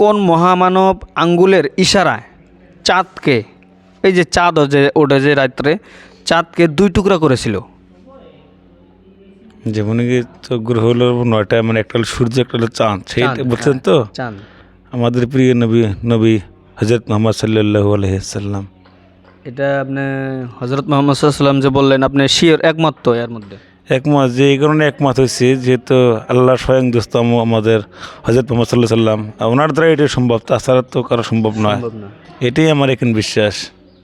কোন মহামানব আঙ্গুলের ইশারায় চাঁদকে এই যে চাঁদ যে ওটা যে রাত্রে চাঁদকে দুই টুকরা করেছিল? যেমন কি তো গ্রহ হলো নয়টা মানে একটা হলো সূর্য একটা হলো চাঁদ। সেইটা চাঁদ, বলছেন তো? চাঁদ। আমাদের প্রিয় নবী নবী হজরত মোহাম্মদ সাল্লাহ আলহিসাল্লাম এটা আপনি হজরত মোহাম্মদ সাল্লাম যে বললেন আপনি শিওর একমাত্র এর মধ্যে? একমত যে এই কারণে একমত হয়েছে যেহেতু আল্লাহ স্বয়ং দোস্তম আমাদের হজরত মোহাম্মদ সাল্লাহ সাল্লাম ওনার দ্বারা এটা সম্ভব তাছাড়া তো কারও সম্ভব নয়। এটাই আমার এখন বিশ্বাস।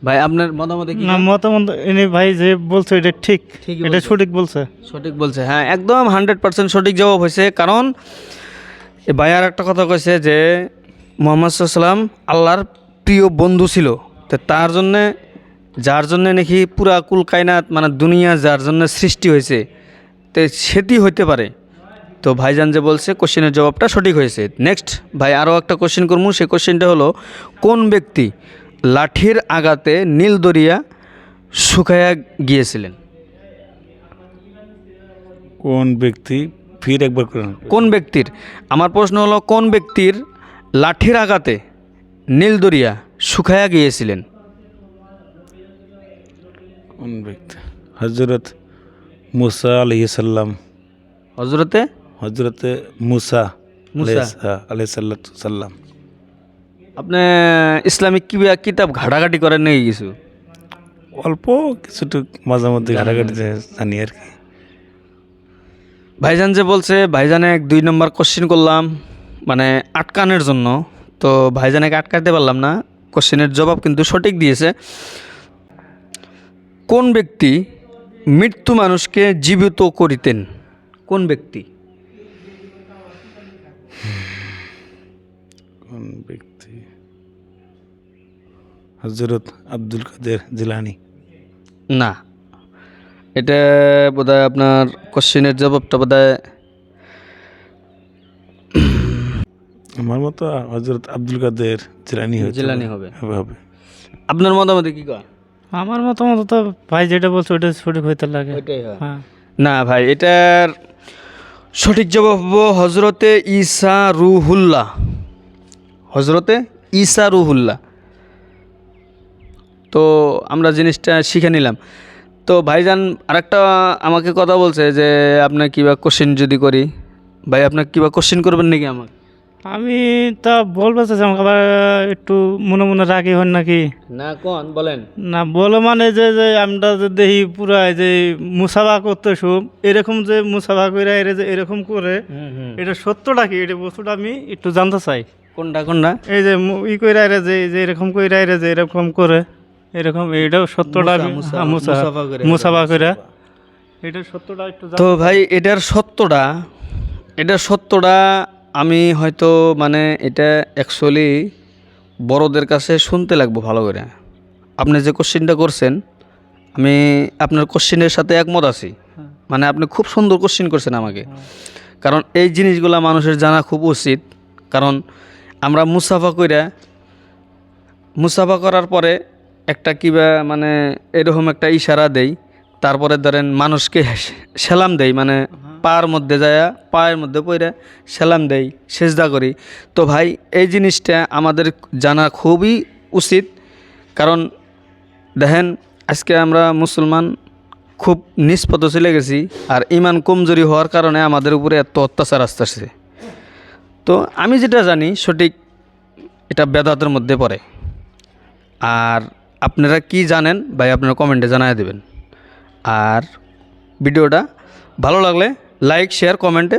ভাই আপনার মতামতে কি? না মতামত ইনি ভাই যে বলছে এটা ঠিক। এটা সঠিক বলছে। সঠিক বলছে হ্যাঁ একদম হান্ড্রেড পার্সেন্ট সঠিক জবাব হয়েছে। কারণ ভাই আর একটা কথা কইছে যে মোহাম্মদ সাল্লাম আল্লাহর প্রিয় বন্ধু ছিল। তো তার জন্যে যার জন্যে নাকি পুরা কুল কায়নাত মানে দুনিয়া যার জন্য সৃষ্টি হয়েছে তো সেটি হইতে পারে। তো ভাইজান যে বলছে কোশ্চেনের জবাবটা সঠিক হয়েছে। নেক্সট ভাই আরও একটা কোশ্চেন করব সেই কোশ্চেনটা হলো কোন ব্যক্তি লাঠির আঘাতে নীল দরিয়া শুকায়া গিয়েছিলেন? কোন ব্যক্তি? ফির একবার করেন কোন ব্যক্তির? আমার প্রশ্ন হলো কোন ব্যক্তির লাঠির আঘাতে নীলদরিয়া শুকায়া গিয়েছিলেন? হজরত মুসা আলহিসাল্লাম হজরতে হজরতে মুসা মুসা। আলাই সাল্লাম আপনি ইসলামিক কি কিতাব ঘাটাঘাটি করেন নাকি কিছু? অল্প কিছুটুক মাঝে মধ্যে ঘাটাঘাটি জানি আর কি। ভাইজান যে বলছে ভাইজানে এক দুই নম্বর কোশ্চেন করলাম মানে আটকানোর জন্য। তো ভাইজানেকে আটকাতে পারলাম না। কোশ্চেনের জবাব কিন্তু সঠিক দিয়েছে। কোন ব্যক্তি মৃত্যু মানুষকে জীবিত করিতেন? কোন ব্যক্তি? কোন ব্যক্তি? হজরত আব্দুল কাদের জিলানি। না। এটা বোধহয় আপনার কোশ্চেনের জবাবটা বোধহয় আমার মতো হজরত আব্দুল কাদের জিলানি জিলানি হবে। হবে। হবে আপনার মতামতে কি কয় আমার মতামত তো ভাই যেটা বলছে ওটা সঠিক হইতে লাগে। হ্যাঁ। না ভাই এটার সঠিক জবাব হজরতে ঈসা রুহুল্লাহ। হজরতে ঈসা রুহুল্লাহ। তো আমরা জিনিসটা শিখে নিলাম। তো ভাইজান আরেকটা আমাকে কথা বলছে যে আপনার কিবা কোশ্চেন যদি করি? ভাই আপনার কিবা কোশ্চেন করবেন নাকি আমাকে? আমি তা বলব চাচ্ছি আমাকে আবার একটু মনে মনে রাগি হন নাকি? না কোন? বলেন। না বলো মানে যে যে আমরা যে দেখি পুরা এই যে মুসাফা করতে সব এরকম যে মুসাফা করে এরা যে এরকম করে এটা সত্যটা কি? এটা বস্তুটা আমি একটু জানতে চাই। কোনটা কোনটা? এই যে ই কইরা এরা যে যে এরকম কইরা এরা যে এরকম করে এরকম এটাও সত্যটা হ্যাঁ, মুসাফা করে। মুসাফা করে এটা সত্যটা একটু তো ভাই এটার সত্যটা এটার সত্যটা আমি হয়তো মানে এটা অ্যাকচুয়ালি বড়দের কাছে শুনতে লাগবো ভালো করে। আপনি যে কোশ্চেনটা করছেন আমি আপনার কোশ্চেনের সাথে একমত আছি। মানে আপনি খুব সুন্দর কোশ্চেন করছেন আমাকে। কারণ এই জিনিসগুলা মানুষের জানা খুব উচিত। কারণ আমরা মুসাফা কইরা মুসাফা করার পরে একটা কিবা মানে এরকম একটা ইশারা দেই তারপরে ধরেন মানুষকে সেলাম দেই মানে পার মধ্যে যায়, পায়ের মধ্যে পড়ে সেলাম দেই, সেজদা করি। তো ভাই, এই জিনিসটা আমাদের জানা খুবই উচিত। কারণ দেখেন, আজকে আমরা মুসলমান খুব নিষ্পত চলে গেছি আর ইমান কমজোরি হওয়ার কারণে আমাদের উপরে এত অত্যাচার আসতেছে। তো আমি যেটা জানি, সঠিক এটা বেদাতের মধ্যে পড়ে। আর আপনারা কি জানেন, ভাই, আপনারা কমেন্টে জানায় দেবেন। আর ভিডিওটা ভালো লাগলে লাইক শেয়ার কমেন্টে